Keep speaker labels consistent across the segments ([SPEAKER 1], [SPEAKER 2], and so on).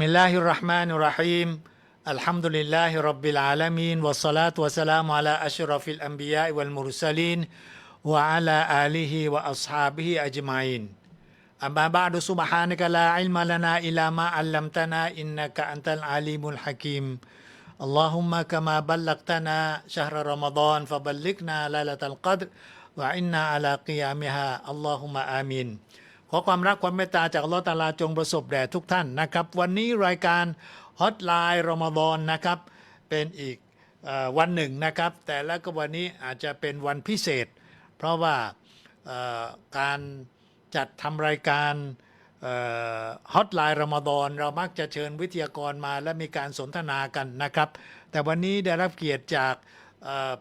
[SPEAKER 1] بسم الله الرحمن الرحيم الحمد لله رب العالمين والصلاة والسلام على أشرف الأنبياء والمرسلين وعلى آله وأصحابه أجمعين أما بعد سبحانك لا علم لنا إلا ما علمتنا إنك أنت العليم الحكيم اللهم كما بلغتنا شهر رمضان فبلغنا ليلة القدر وعنا على قيامها اللهم آمين ขอความรักความเมตตาจากลอตาลาจงประสบแด่ทุกท่านนะครับ วันนี้รายการฮอตไลน์รอมฎอนนะครับ เป็นอีกอวันหนึ่งนะครับ แต่แล้วก็วันนี้อาจจะเป็นวันพิเศษ เพราะว่าการจัดทำรายการฮอตไลน์รอมฎอนเรามักจะเชิญวิทยากรมาและมีการสนทนากันนะครับ แต่วันนี้ได้รับเกียรติจาก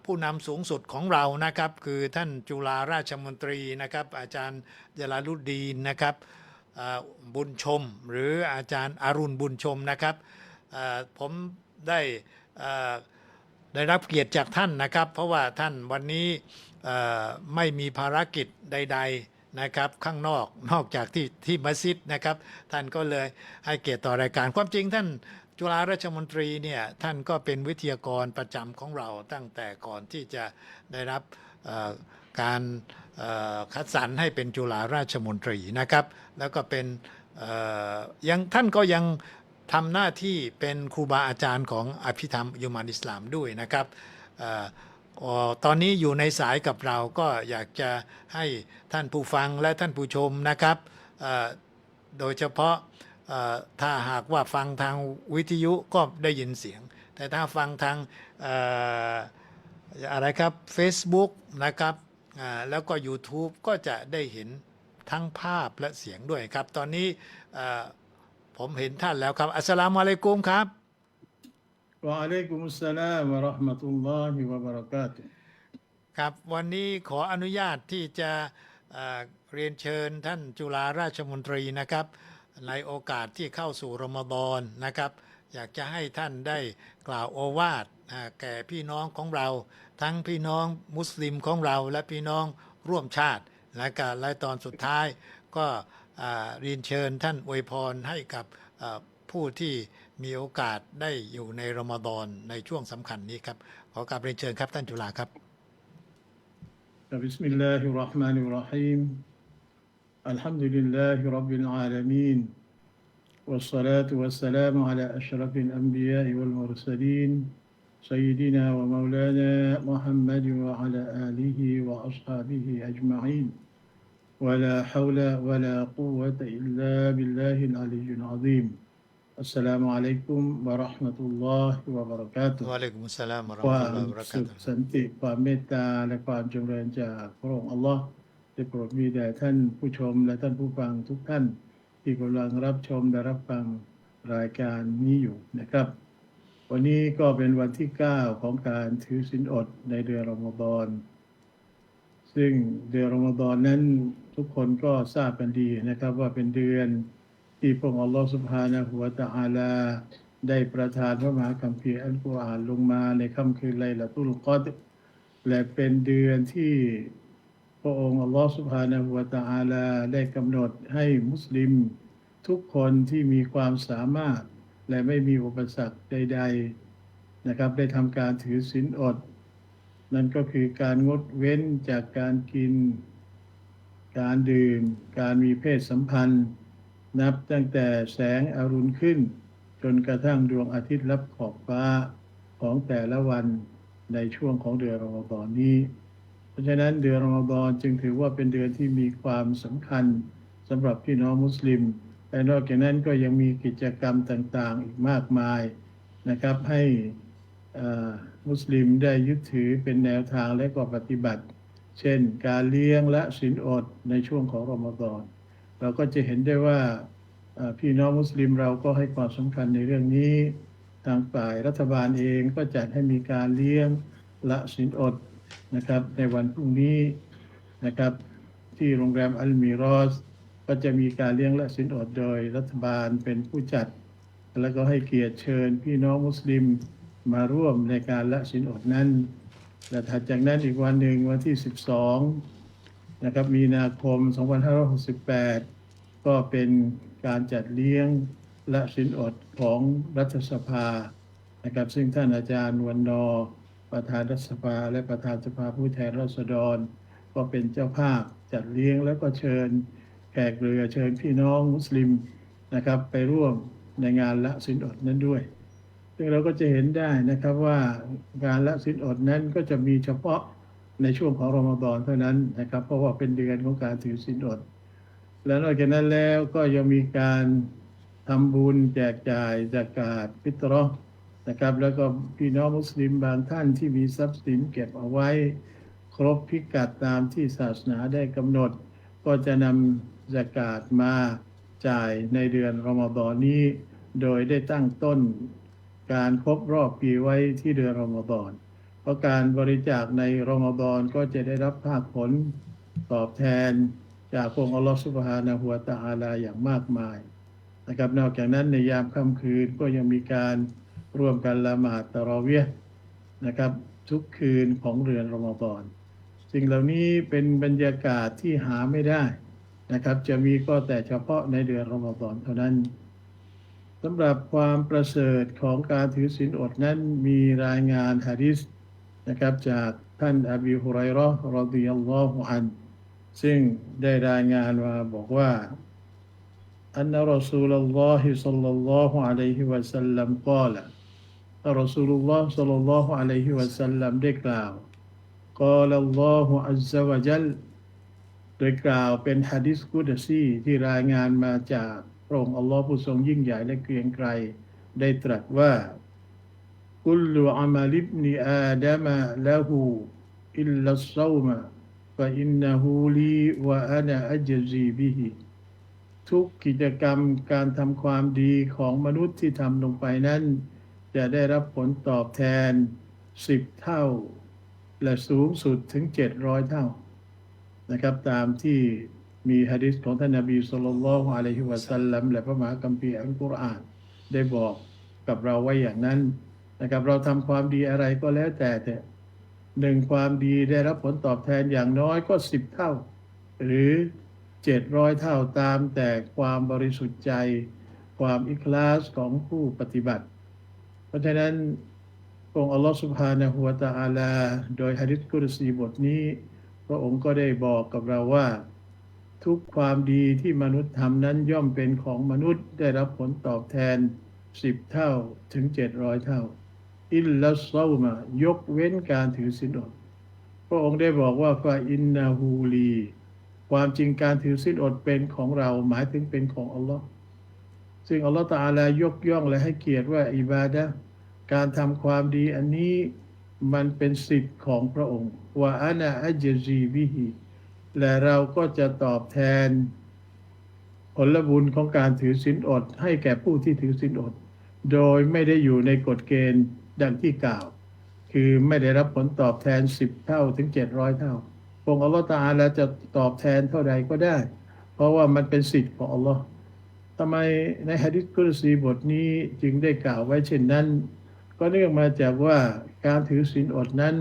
[SPEAKER 1] ผู้นำสูงสุดของเรานะครับคือท่านจุฬาราชมนตรีนะครับอาจารย์จลาลุดีนนะครับบุญชม หรืออาจารย์อรุณบุญชมนะครับผมได้ได้รับเกียรติจากท่านนะครับ เพราะว่าท่านวันนี้ไม่มีภารกิจใด ๆนะครับข้างนอกนอกจากที่ที่มัสยิดนะครับ ท่านก็เลยให้เกียรติต่อรายการความจริงท่าน จุฬาราชมนตรีเนี่ยท่านก็เป็นวิทยากรประจำของเราตั้งแต่ก่อนที่จะได้รับการคัดสรรให้เป็นจุฬาราชมนตรีนะครับ แล้วก็เป็นยังท่านก็ยังทำหน้าที่เป็นครูบาอาจารย์ของอภิธรรมยุมานอิสลามด้วยนะครับออตอนนี้อยู่ในสายกับเราก็อยากจะให้ท่านผู้ฟังและท่านผู้ชมนะครับ โดยเฉพาะ ถ้าหากว่าฟังทางวิทยุก็ได้ยินเสียง แต่ถ้าฟังทางอะไรครับ Facebook นะครับแล้วก็ YouTube ก็จะได้เห็นทั้งภาพและเสียงด้วยครับ ตอนนี้ผมเห็นท่านแล้วครับ อัสลามุอะลัยกุมครับ
[SPEAKER 2] วะอะลัยกุมุสสลามวะราะห์มะตุลลอฮิวะบะเราะกาตุ
[SPEAKER 1] ครับวันนี้ขออนุญาตที่จะเรียนเชิญท่านจุฬาราชมนตรีนะครับ ในโอกาสที่เข้าสู่รอมฎอนนะครับ อยากจะให้ท่านได้กล่าวโอวาทอ่าแก่พี่น้องของเรา ทั้งพี่น้องมุสลิมของเราและพี่น้องร่วมชาติ และก็และตอนสุดท้ายก็อ่าเรียนเชิญท่านอวยพรให้กับเอ่อผู้ที่มีโอกาสได้อยู่ในรอมฎอนในช่วงสำคัญนี้ครับ ขอกราบเรียนเชิญครับท่านจุฬาครับ
[SPEAKER 2] بسم الله الرحمن الرحيم الحمد لله رب العالمين والصلاة والسلام على أشرف الأنبياء والمرسلين سيدنا ومولانا محمد وعلى آله وأصحابه أجمعين ولا حول ولا قوة إلا بالله العلي العظيم السلام عليكم ورحمة الله وبركاته
[SPEAKER 1] วะอะลัยกุมุสสลามวะเราะ
[SPEAKER 2] ค
[SPEAKER 1] ห์
[SPEAKER 2] วาม
[SPEAKER 1] มะตุลลอฮิวะบะเราะกา
[SPEAKER 2] สุข
[SPEAKER 1] ตุฮ์
[SPEAKER 2] สันติความเมตตาและความจำเริญจากพระองค์อัลลอฮ์ ได้โปรดมีแด่ท่านผู้ชมและท่านผู้ฟังทุกท่าน ที่กำลังรับชมและรับฟังรายการนี้อยู่นะครับ วันนี้ก็เป็นวันที่ 9 ของการถือศีลอดในเดือนรอมฎอนซึ่งเดือนรอมฎอนนั้นทุกคนก็ทราบกันดีนะครับว่าเป็นเดือนที่พระองค์อัลลอฮฺสุบฮานะฮูวตะอาลา ได้ประทานพระมหาคัมภีร์อัลกุรอานลงมาในค่ำคืนไลละตุลกอดและเป็นเดือนที่ พระองค์อัลลอฮฺสุบฮานะฮูวตะอาลาได้กำหนดให้มุสลิม ทุกคนที่มีความสามารถ และไม่มีอุปสรรคใด ๆนะครับ ได้ทำการถือศีลอด นั่นก็คือการงดเว้นจากการกิน การดื่ม การมีเพศสัมพันธ์ นับตั้งแต่แสงอรุณขึ้น จนกระทั่งดวงอาทิตย์รับขอบฟ้าของแต่ละวันในช่วงของเดือนรอมฎอนนี้ ราะฉะนั้นเดือนรอมฎอนจึงถือว่าเป็นเดือนที่มีความสำคัญสำหรับพี่น้องมุสลิม และนอกจากนั้นก็ยังมีกิจกรรมต่างๆ อีกมากมายนะครับ ให้มุสลิมได้ยึดถือเป็นแนวทางและก็ปฏิบัติ เช่น การเลี้ยงและศีลอดในช่วงของรอมฎอนเราก็จะเห็นได้ว่าพี่น้องมุสลิมเราก็ให้ความสำคัญในเรื่องนี้ ทางฝ่ายรัฐบาลเองก็จัดให้มีการเลี้ยงละศีลอด นะครับในวันพรุ่งนี้นะครับที่โรงแรมอัลมิรอสก็จะมีการเลี้ยงละศีลอดโดยรัฐบาลเป็นผู้จัด แล้วก็ให้เกียรติเชิญพี่น้องมุสลิมมาร่วมในการละศีลอดนั้นและถัดจากนั้นอีกวันหนึ่งวันที่ 12นะครับมีนาคม 2568 ก็เป็นการจัดเลี้ยงละสินอดของรัฐสภานะครับซึ่งท่านอาจารย์วันนอ ประธานรัฐสภาและประธานสภาผู้แทนราษฎร ก็เป็นเจ้าภาพจัดเลี้ยงแล้วก็เชิญแขกเรือเชิญพี่น้องมุสลิมนะครับไปร่วมในงานละสินอดนั้นด้วย ซึ่งเราก็จะเห็นได้นะครับว่าการละสินอดนั้นก็จะมีเฉพาะในช่วงของรอมฎอนเท่านั้นนะครับ เพราะว่าเป็นเดือนของการถือสินอด และนอกจากนั้นแล้วก็ยังมีการทำบุญแจกจ่ายจากกาดฟิตรอ นะครับ แล้วก็พี่น้องมุสลิมบางท่านที่มีทรัพย์สินเก็บเอาไว้ ครบพิกัดตามที่ศาสนาได้กำหนด ก็จะนำจากกาดมาจ่ายในเดือนรอมฎอนนี้ โดยได้ตั้งต้น การครบรอบปีไว้ที่เดือนรอมฎอนเพราะการบริจาคในรอมฎอนก็จะได้รับภาคผลตอบแทนจากองค์อัลลอฮฺสุบฮานะฮูวตะอาลาอย่างมากมายนะครับ นอกจากนั้นในยามค่ำคืนก็ยังมีการ ร่วมกันละหมาดตะราะเวียนะครับ ทุกคืนของเดือนรอมฎอนสิ่งเหล่านี้เป็นบรรยากาศที่หาไม่ได้นะครับ จะมีก็แต่เฉพาะในเดือนรอมฎอนเท่านั้นสำหรับความประเสริฐของการถือศีลอดนั้นมีรายงานฮะดิษนะครับจากท่านอบีฮุไรราะห์รอฎิยัลลอฮุอันซึ่งได้รายงานมาบอกว่าอันนรสูลลอฮิสัลลัลลอฮุอะลัยฮิวะสัลลัมกล่าว รอสูลุลลอฮ์สัลลัลลอฮุอะลัยฮิวะสัลลัมได้กล่าวกอัลลอฮุอัลซาวะจัลโดยกล่าวเป็นฮะดิษกุดซีที่รายงานมาจากพระองค์อัลลอฮ์ผู้ทรงยิ่งใหญ่และเกรียงไกรได้ตรัสว่ากุลอามาลิบนีอาดามะลาหูอิลลัสซามะฟะอินนะฮูลีวะอานาอัจซีบิฮิทุกกิจกรรมการทำความดีของมนุษย์ที่ทำลงไปนั้น จะได้รับผลตอบแทนสิบเท่า และสูงสุดถึงเจ็ดร้อยเท่านะครับ ตามที่มีฮะดิษของท่านนบีสุลต่านละฮ์อะลัยฮิวะสัลลัมและพระมหาคัมภีอัลกุรอาน ได้บอกกับเราไว้อย่างนั้นนะครับ เราทำความดีอะไรก็แล้วแต่เถอะหนึ่งความดีได้รับผลตอบแทนอย่างน้อยก็สิบเท่า หรือเจ็ดร้อยเท่าตามแต่ความบริสุทธิ์ใจ ความอิคลาสของผู้ปฏิบัติ เพราะฉะนั้นองค์อัลลอฮฺสุบฮานะฮูวะตะอาลา โดยฮะดิษกุรซีบทนี้ พระองค์ก็ได้บอกกับเราว่า ทุกความดีที่มนุษย์ทำนั้นย่อมเป็นของมนุษย์ได้รับผลตอบแทนสิบเท่าถึงเจ็ดร้อยเท่า อิลลัสซาวมา ยกเว้นการถือศีลอด พระองค์ได้บอกว่าฟาอินนาฮูลี ความจริงการถือศีลอดเป็นของเราหมายถึงเป็นของอัลลอฮ์ ซึ่งอัลลอฮ์ตาอาลายกย่องและให้เกียรติว่าอิบาดะการทำความดีอันนี้มันเป็นสิทธิ์ของพระองค์ว่าอานาอัจจีบิฮิและเราก็จะตอบแทนผลบุญของการถือศีลอด ให้แก่ผู้ที่ถือศีลอด โดยไม่ได้อยู่ในกฎเกณฑ์ดังที่กล่าว คือไม่ได้รับผลตอบแทนสิบเท่าถึงเจ็ดร้อยเท่าองค์อัลลอฮฺตาอาลาจะตอบแทนเท่าใดก็ได้ เพราะว่ามันเป็นสิทธิ์ของอัลลอฮ์ ทำไมในฮะดิษกุรซีบทนี้จึงได้กล่าวไว้เช่นนั้น ก็เนื่องมาจากว่าการถือศีลอดนั้น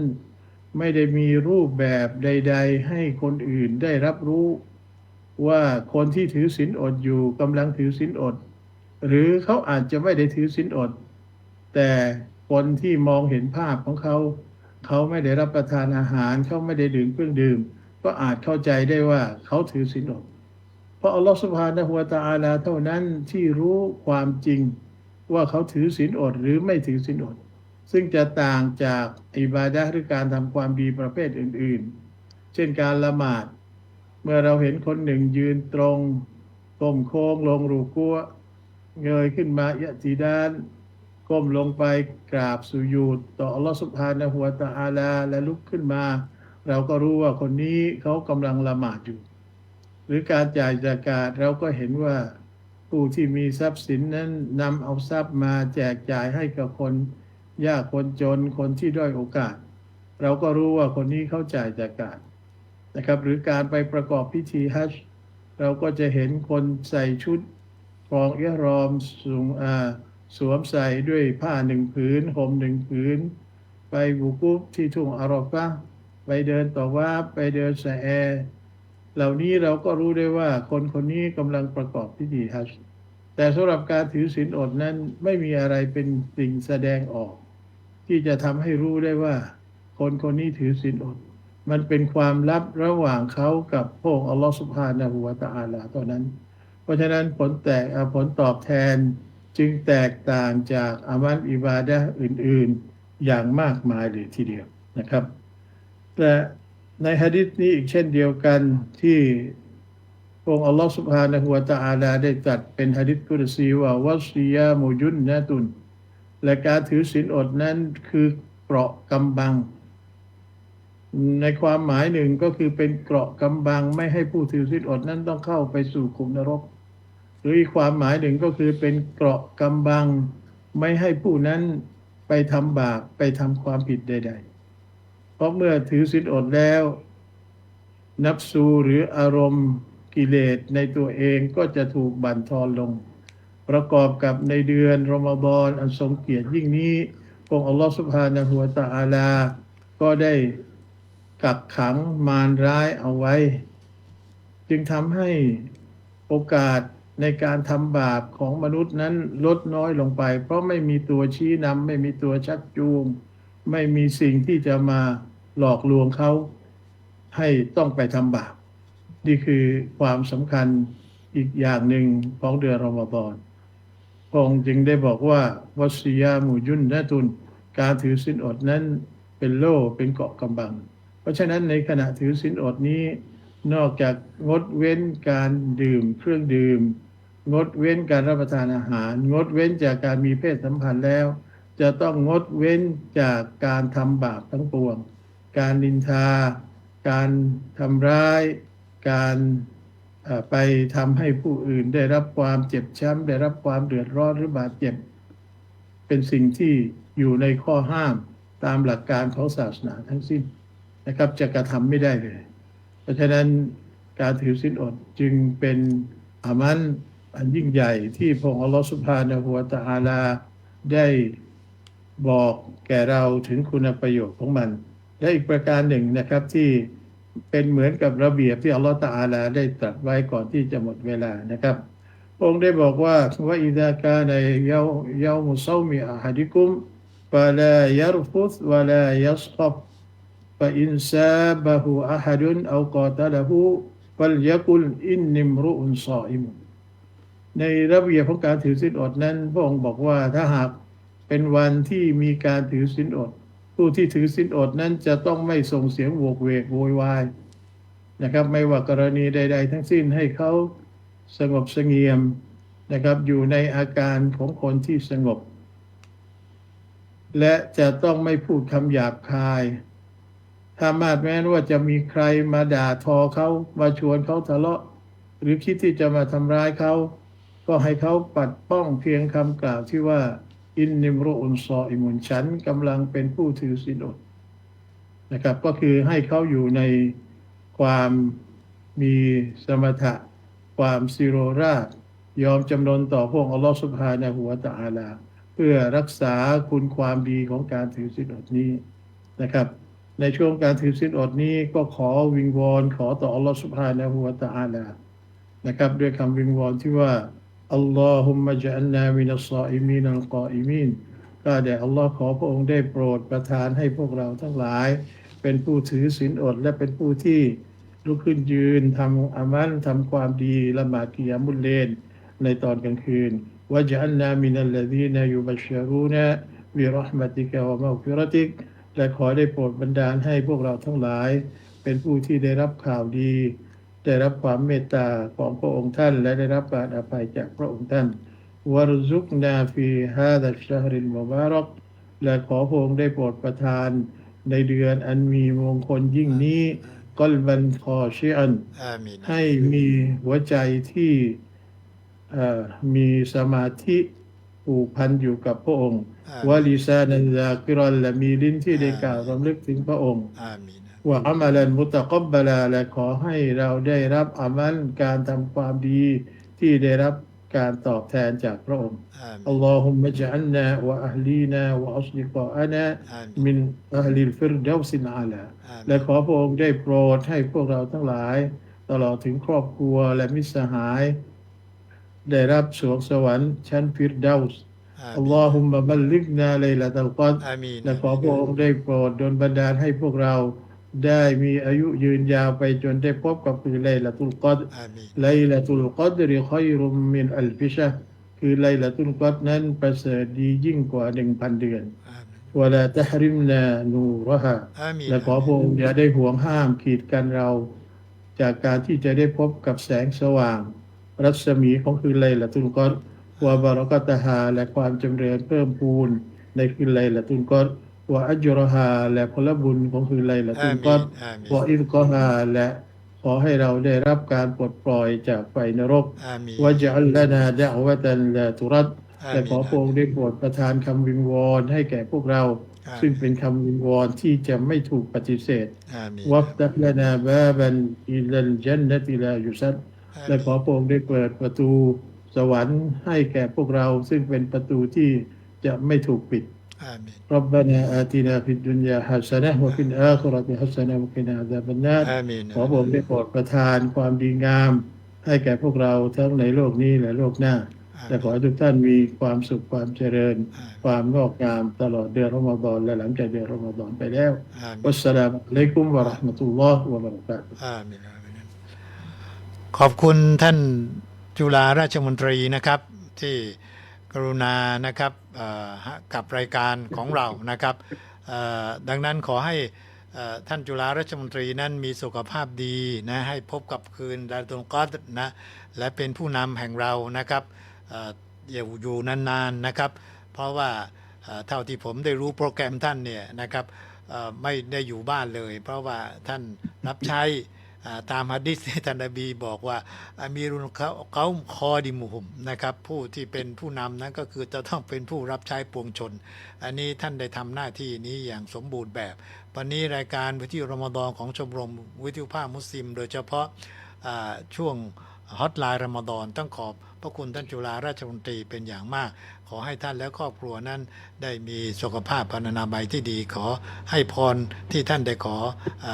[SPEAKER 2] ไม่ได้มีรูปแบบใด ๆ ให้คนอื่นได้รับรู้ ว่าคนที่ถือศีลอดอยู่กำลังถือศีลอด หรือเขาอาจจะไม่ได้ถือศีลอด แต่คนที่มองเห็นภาพของเขา เขาไม่ได้รับประทานอาหารเขาไม่ได้ดื่มเครื่องดื่ม ก็อาจเข้าใจได้ว่าเขาถือศีลอด เพราะอัลลอฮฺสุบฮานะฮูวะตะอาลาเท่านั้นที่รู้ความจริงว่าเขาถือศีลอดหรือไม่ถือศีลอด ซึ่งจะต่างจากอิบาดะหรือการทำความดีประเภทอื่น ๆ เช่นการละหมาด เมื่อเราเห็นคนหนึ่งยืนตรงก้มโค้งลงรูกัวเงยขึ้นมายะตีดานก้มลงไปกราบสุญูดต่ออัลลอฮฺสุบฮานะฮูวตะอาลาและลุกขึ้นมา เราก็รู้ว่าคนนี้เขากำลังละหมาดอยู่ หรือการจ่ายจากาศเราก็เห็นว่าผู้ที่มีทรัพย์สินนั้นนำเอาทรัพย์มาแจกจ่ายให้กับคน ยากคนจนคนที่ด้อยโอกาส เราก็รู้ว่าคนนี้เขาจ่ายจากาศนะครับ หรือการไปประกอบพิธีฮัจญ์เราก็จะเห็นคนใส่ชุดครองเอียรอมสูงอาสวมใส่ด้วยผ้าหนึ่งผืนห่มหนึ่งผืน ไปบุกุบที่ทุ่งอารอฟะไปเดินต่อว่าไปเดินสะแอ เหล่านี้เราก็รู้ได้ว่าคนคนนี้กำลังประกอบพิธีฮัจญ์แต่สำหรับการถือศีลอดนั้นไม่มีอะไรเป็นสิ่งแสดงออก ที่จะทำให้รู้ได้ว่า คนคนนี้ถือศีลอด มันเป็นความลับระหว่างเขากับพระองค์อัลลอฮฺสุบฮานะฮูวะตะอาลาเท่านั้น เพราะฉะนั้นผลแตกผลตอบแทนจึงแตกต่างจากอามัลอิบาดะอื่น ๆ อย่างมากมายเลยทีเดียวนะครับ แต่ ในฮะดิษนี้อีกเช่นเดียวกันที่องค์อัลลอฮฺสุบฮานะฮูวะตะอาลาได้ตรัสเป็นฮะดิษกุรซีว่าวัสซิยามุยุนนะตุน และการถือศีลอดนั้นคือเกราะกำบัง ในความหมายหนึ่งก็คือเป็นเกราะกำบัง ไม่ให้ผู้ถือศีลอดนั้นต้องเข้าไปสู่ขุมนรก หรืออีกความหมายหนึ่งก็คือเป็นเกราะกำบัง ไม่ให้ผู้นั้นไปทำบาปไปทำความผิดใด ๆ เพราะเมื่อถือศีลอดแล้ว นับสูหรืออารมณ์กิเลสในตัวเองก็จะถูกบั่นทอนลง ประกอบกับในเดือนรอมฎอนอันทรงเกียรติยิ่งนี้องค์อัลลอฮฺสุบฮานะฮูวะตะอาลา ก็ได้กักขังมารร้ายเอาไว้ จึงทำให้โอกาสในการทำบาปของมนุษย์นั้นลดน้อยลงไป เพราะไม่มีตัวชี้นำไม่มีตัวชักจูง ไม่มีสิ่งที่จะมาหลอกลวงเขาให้ต้องไปทำบาป นี่คือความสำคัญอีกอย่างหนึ่งของเดือนรอมฎอนพระองค์จึงได้บอกว่าวัสยามุยุนนะตุน การถือศีลอดนั้นเป็นโล่เป็นเกาะกำบัง เพราะฉะนั้นในขณะถือศีลอดนี้ นอกจากงดเว้นการดื่มเครื่องดื่ม งดเว้นการรับประทานอาหาร งดเว้นจากการมีเพศสัมพันธ์แล้ว จะต้องงดเว้นจากการทำบาปทั้งปวง การนินทา การทำร้าย การไปทำให้ผู้อื่นได้รับความเจ็บช้ำได้รับความเดือดร้อนหรือบาดเจ็บ เป็นสิ่งที่อยู่ในข้อห้ามตามหลักการของศาสนาทั้งสิ้นนะครับ จะกระทำไม่ได้เลย เพราะฉะนั้นการถือศีลอดจึงเป็นอามันอันยิ่งใหญ่ที่พระองค์อัลลอฮฺสุบฮานะฮูวตะอาลาได้ บอกแก่เราถึงคุณประโยชน์ของมัน และอีกประการหนึ่งนะครับที่เป็นเหมือนกับระเบียบที่อัลลอฮฺตาอาลาได้ตรัสไว้ก่อนที่จะหมดเวลานะครับ องค์ได้บอกว่าว่าอิดากาในเยาเยามุซามีอาฮัดิกุมฟาลายรฟุสวาลายัสกับฟาอินซาบะฮูอาฮัดุนเอากอตาละฮูฟัลยกุลอินนิมรุอุนซออิมุนในระเบียบของการถือสิทธิอดนั้นพระองค์บอกว่าถ้าหาก เป็นวันที่มีการถือศีลอด ผู้ที่ถือศีลอดนั้นจะต้องไม่ส่งเสียงโวกเวกโวยวายนะครับ ไม่ว่ากรณีใด ๆ ทั้งสิ้นให้เขาสงบเสงี่ยมนะครับ อยู่ในอาการของคนที่สงบ และจะต้องไม่พูดคำหยาบคาย ถ้ามาดแม้นว่าจะมีใครมาด่าทอเขามาชวนเขาทะเลาะ หรือคิดที่จะมาทำร้ายเขา ก็ให้เขาปัดป้องเพียงคำกล่าวที่ว่า อินนิมโรอุนซออิมุนฉันกำลังเป็นผู้ถือศีลอดนะครับ ก็คือให้เขาอยู่ในความมีสมถะ ความซิโรราชยอมจำนนต่อพวกอัลลอฮฺสุบฮานะฮูวตะอาลา เพื่อรักษาคุณความดีของการถือศีลอดนี้นะครับ ในช่วงการถือศีลอดนี้ก็ขอวิงวอนขอต่ออัลลอฮฺสุบฮานะฮูวตะอาลานะครับ ด้วยคำวิงวอนที่ว่า อัลลอฮุมมะจัลนามินัสซาอิมีนัลกออิมีนก็แด่อัลลอฮ์ขอพระองค์ได้โปรดประทานให้พวกเราทั้งหลาย เป็นผู้ถือศีลอดและเป็นผู้ที่ลุกขึ้นยืนทำอามัลทำความดีละหมาดกิยามุลเลนในตอนกลางคืนวะจัลนามินัลลดีนยุบัชรูนะบิรหมติกะวะมัฟิรติกและขอได้โปรดบันดาลให้พวกเราทั้งหลาย เป็นผู้ที่ได้รับข่าวดี ได้รับความเมตตาของพระองค์ท่าน และได้รับการอภัยจากพระองค์ท่านวารซุกนาฟีฮาดัชชารินมุบารักและขอพระองค์ได้โปรดประทาน ในเดือนอันมีมงคลยิ่งนี้กอลบันคอชิอัน
[SPEAKER 1] อามีน
[SPEAKER 2] ให้มีหัวใจที่เอ่อมีสมาธิผูกพันอยู่กับพระองค์
[SPEAKER 1] อา
[SPEAKER 2] วาลิซานันซากิรอนและมีลิ้นที่ได้กล่าวรำลึกถึงพระองค์
[SPEAKER 1] อามีน
[SPEAKER 2] ว่าอามัลันมุตะกับบลาและขอให้เราได้รับอามัลการทำความดีที่ได้รับการตอบแทนจากพระองค์
[SPEAKER 1] อามี
[SPEAKER 2] อัลลอฮุมะจัลนาวะอัลลีนาวะอัสลิกอานะ
[SPEAKER 1] อามี
[SPEAKER 2] มินอัลลิลฟิรดาวซินอาลา
[SPEAKER 1] อามี
[SPEAKER 2] และขอพระองค์ได้โปรดให้พวกเราทั้งหลาย ตลอดถึงครอบครัวและมิตรสหาย ได้รับสวงสวรรค์ชั้นฟิรดาวส์
[SPEAKER 1] อา
[SPEAKER 2] อัล
[SPEAKER 1] มี
[SPEAKER 2] ลอฮุมะบัลลิกนาเลลาตัลกอด
[SPEAKER 1] อามีน
[SPEAKER 2] และขอพระองค์ได้โปรดดลบันดาลให้พวกเรา ได้มีอายุยืนยาวไปจนได้พบกับคือไลลาตุลกอด
[SPEAKER 1] อามีน
[SPEAKER 2] ไลลาตุลกอดริคอยรุมมินอัลฟิชะห์คือไลลาตุลกอดนั้นประเสริฐดียิ่งกว่าหนึ่งพันเดือน
[SPEAKER 1] อามีน
[SPEAKER 2] วะลาตะฮริมนานูรฮะ
[SPEAKER 1] อามีน
[SPEAKER 2] และขอพระองค์อย่าได้ห่วงห้ามขีดกันเรา จากการที่จะได้พบกับแสงสว่าง รัศมีของคืนไลละตุลกอดวะบารักะตะฮาและความจำเริญเพิ่มพูนในคืนไลละตุลกอด วะอัจรฮาและผลบุญของคืนไลละตุ
[SPEAKER 1] อา
[SPEAKER 2] ล
[SPEAKER 1] มี
[SPEAKER 2] กอด
[SPEAKER 1] นอามีน
[SPEAKER 2] วะอิฟกอฮาและขอให้เราได้รับการปลดปล่อยจากไฟนรก
[SPEAKER 1] อามีน
[SPEAKER 2] วะจัลลนาดะวะตันลาตุรัด
[SPEAKER 1] อามีน
[SPEAKER 2] และขอพระองค์ได้โปรดประทานคำวิงวอนให้แก่พวกเรา
[SPEAKER 1] อามีน
[SPEAKER 2] ซึ่งเป็นคำวิงวอนที่จะไม่ถูกปฏิเสธ
[SPEAKER 1] อามีน
[SPEAKER 2] วัฟตักลนาบาบันอิลัลจันนติลายุซัดและขอพระองค์ได้เปิดประตูสวรรค์ให้แก่พวกเรา ซึ่งเป็นประตูที่จะไม่ถูกปิด
[SPEAKER 1] อามีน
[SPEAKER 2] รับบานาอาตินาฟิดดุนยาฮัสนะวะฟิลอาคิเราะติฮัสนะวะกินาอาซาบันนาร
[SPEAKER 1] อามีน
[SPEAKER 2] ขอพระองค์ได้โปรดประทานความดีงาม ให้แก่พวกเราทั้งในโลกนี้และโลกหน้า และขอให้ทุกท่านมีความสุขความเจริญ ความงอกงามตลอดเดือนรอมฎอนและหลังจากเดือนรอมฎอนไปแล้ว
[SPEAKER 1] อามีน
[SPEAKER 2] วัสสลามุอะลัยกุมวะเราะห์มะตุลลอฮ์วะบะเราะกาตุฮ์
[SPEAKER 1] อามีนอามีนขอบคุณท่านจุฬาราชมนตรีนะครับที่ กรุณานะครับกับรายการของเรานะครับดังนั้นขอให้ท่านจุฬาราชมนตรีนั้นมีสุขภาพดีนะให้พบกับคืนดาตุลกอดนะและเป็นผู้นำแห่งเรานะครับอยู่อยู่นานๆนะครับ เพราะว่าเท่าที่ผมได้รู้โปรแกรมท่านเนี่ยนะครับไม่ได้อยู่บ้านเลย เพราะว่าท่านรับใช้ ตามฮะดิษท่านนบีบอกว่าอามีรุนเขาเขาคอดิมุหุมนะครับผู้ที่เป็นผู้นำนั้นก็คือจะต้องเป็นผู้รับใช้ปวงชน อันนี้ท่านได้ทำหน้าที่นี้อย่างสมบูรณ์แบบ วันนี้รายการวิทยุรมฎอนของชมรมวิทยุภาคมุสลิม โดยเฉพาะช่วงฮอตไลน์รมฎอนต้องขอบพระคุณท่านจุฬาราชมนตรีเป็นอย่างมาก ขอให้ท่านและครอบครัวนั้นได้มีสุขภาพพรรณนามัยที่ดีขอให้พรที่ท่านได้ขออ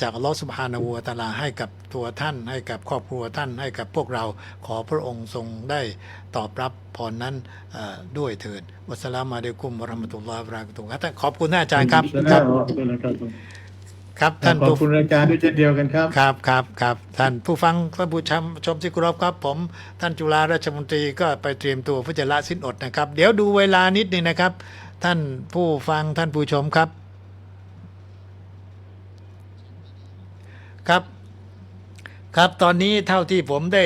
[SPEAKER 1] จากอัลลอฮฺสุบฮานาวูวะตะอาลาให้กับตัวท่านให้กับครอบครัวท่านให้กับพวกเราขอพระองค์ทรงได้ตอบรับพรนั้นเอ่อด้วยเถิดวัสสลามุอะลัยกุมวะเราะห์มะตุลลอฮ์วะบะเราะกาตุฮ์ครับขอบคุณท่านอาจารย์ครับ
[SPEAKER 2] อัสส
[SPEAKER 1] ค
[SPEAKER 2] ลา
[SPEAKER 1] รับ
[SPEAKER 2] มุอะลัยกุมวะเราะกาตุฮ์
[SPEAKER 1] ครับ
[SPEAKER 2] ท่า
[SPEAKER 1] ท่านน
[SPEAKER 2] ขอบ
[SPEAKER 1] ผู้
[SPEAKER 2] คุณรายการด้วยเช่นเดียวกันครับ
[SPEAKER 1] ครับครับครับท่านผู้ฟังท่านผู้ชมชมที่เคารพครับ ผมท่านจุฬาราชมนตรีก็ไปเตรียมตัวเพื่อจะละสิ้นอดนะครับ เดี๋ยวดูเวลานิดนึงนะครับ ท่านผู้ฟังท่านผู้ชมครับ ครับ ครับตอนนี้เท่าที่ผมได้